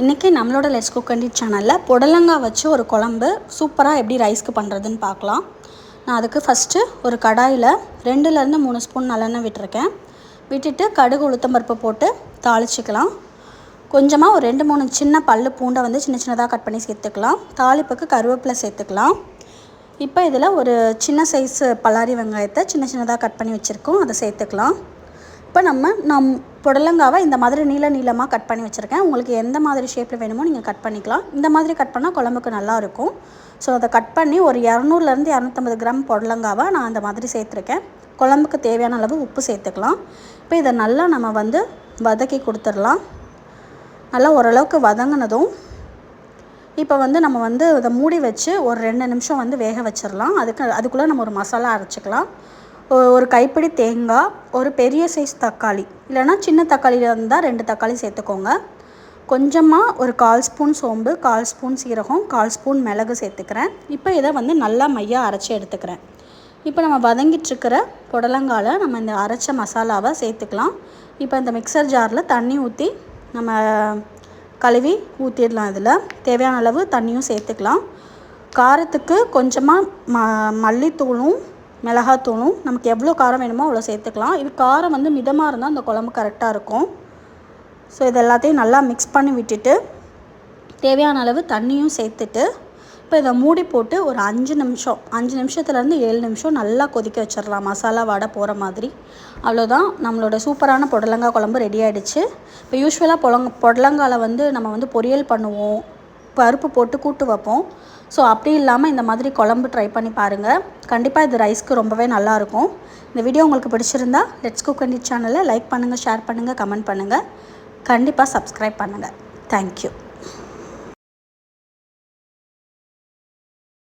இன்றைக்கி நம்மளோட less cook கண்டி சேனலில் புடலங்காய் வச்சு ஒரு குழம்பு சூப்பராக எப்படி ரைஸ்க்கு பண்ணுறதுன்னு பார்க்கலாம். நான் அதுக்கு ஃபஸ்ட்டு ஒரு கடாயில் ரெண்டுலேருந்து மூணு ஸ்பூன் நல்லெண்ணெய் விட்டுருக்கேன். விட்டுட்டு கடுகு உளுத்தம்பருப்பு போட்டு தாளிச்சிக்கலாம். கொஞ்சமாக ஒரு ரெண்டு மூணு சின்ன பல்லு பூண்டை வந்து சின்ன சின்னதாக கட் பண்ணி சேர்த்துக்கலாம். தாளிப்புக்கு கருவேப்பிலை சேர்த்துக்கலாம். இப்போ இதில் ஒரு சின்ன சைஸு பல்லாரி வெங்காயத்தை சின்ன சின்னதாக கட் பண்ணி வச்சுருக்கோம். அதை சேர்த்துக்கலாம். இப்போ நம்ம நம் புடலங்காவை இந்த மாதிரி நீள நீளமாக கட் பண்ணி வச்சுருக்கேன். உங்களுக்கு எந்த மாதிரி ஷேப்பில் வேணுமோ நீங்கள் கட் பண்ணிக்கலாம். இந்த மாதிரி கட் பண்ணால் குழம்புக்கு நல்லாயிருக்கும் ஸோ அதை கட் பண்ணி ஒரு இரநூறுலேருந்து இரநூத்தம்பது கிராம் புடலங்காவை நான் அந்த மாதிரி சேர்த்துருக்கேன். குழம்புக்கு தேவையான அளவு உப்பு சேர்த்துக்கலாம். இப்போ இதை நல்லா நம்ம வந்து வதக்கி கொடுத்துடலாம். நல்லா ஓரளவுக்கு வதங்கினதும் இப்போ வந்து நம்ம வந்து இதை மூடி வச்சு ஒரு ரெண்டு நிமிஷம் வந்து வேக வச்சிடலாம். அதுக்கு அதுக்குள்ளே நம்ம ஒரு மசாலா அரைச்சிக்கலாம். ஒரு கைப்பிடி தேங்காய் ஒரு பெரிய சைஸ் தக்காளி. இல்லைனா சின்ன தக்காளியில் இருந்தால் ரெண்டு தக்காளி சேர்த்துக்கோங்க. கொஞ்சமாக ஒரு கால் ஸ்பூன் சோம்பு கால் ஸ்பூன் சீரகம் கால் ஸ்பூன் மிளகு சேர்த்துக்கிறேன். இப்போ இதை வந்து நல்லா மையாக அரைச்சி எடுத்துக்கிறேன். இப்போ நம்ம வதங்கிட்டுருக்கிற புடலங்காலை நம்ம இந்த அரைச்ச மசாலாவை சேர்த்துக்கலாம். இப்போ இந்த மிக்சர் ஜாரில் தண்ணி ஊற்றி நம்ம கழுவி ஊற்றிடலாம் இதில். தேவையான அளவு தண்ணியும் சேர்த்துக்கலாம். காரத்துக்கு கொஞ்சமாக ம மல்லித்தூளும் மிளகாத்தூளும் நமக்கு எவ்வளோ காரம் வேணுமோ அவ்வளோ சேர்த்துக்கலாம். இது காரம் வந்து மிதமாக இருந்தால் அந்த குழம்பு கரெக்டாக இருக்கும். ஸோ இது எல்லாத்தையும் நல்லா மிக்ஸ் பண்ணி விட்டுட்டு தேவையான அளவு தண்ணியும் சேர்த்துட்டு இப்போ இதை மூடி போட்டு ஒரு அஞ்சு நிமிஷம் அஞ்சு நிமிஷத்துலேருந்து ஏழு நிமிஷம் நல்லா கொதிக்க வச்சிடலாம். மசாலா வடை போகிற மாதிரி. அவ்வளோதான். நம்மளோட சூப்பரான புடலங்காய் குழம்பு ரெடி ஆகிடுச்சு இப்போ யூஸ்வலாக புலங்க புடலங்காவில் வந்து நம்ம வந்து பொரியல் பண்ணுவோம். பருப்பு போட்டு கூட்டு வைப்போம். ஸோ அப்படி இல்லாமல் இந்த மாதிரி குழம்பு ட்ரை பண்ணி பாருங்கள் கண்டிப்பாக இது ரைஸ்க்கு ரொம்பவே நல்லாயிருக்கும் இந்த வீடியோ உங்களுக்கு பிடிச்சிருந்தா லெட்ஸ் குக் அண்ட் சேனலை லைக் பண்ணுங்கள் ஷேர் பண்ணுங்கள் கமெண்ட் பண்ணுங்கள் கண்டிப்பாக சப்ஸ்கிரைப் பண்ணுங்கள் தேங்க்யூ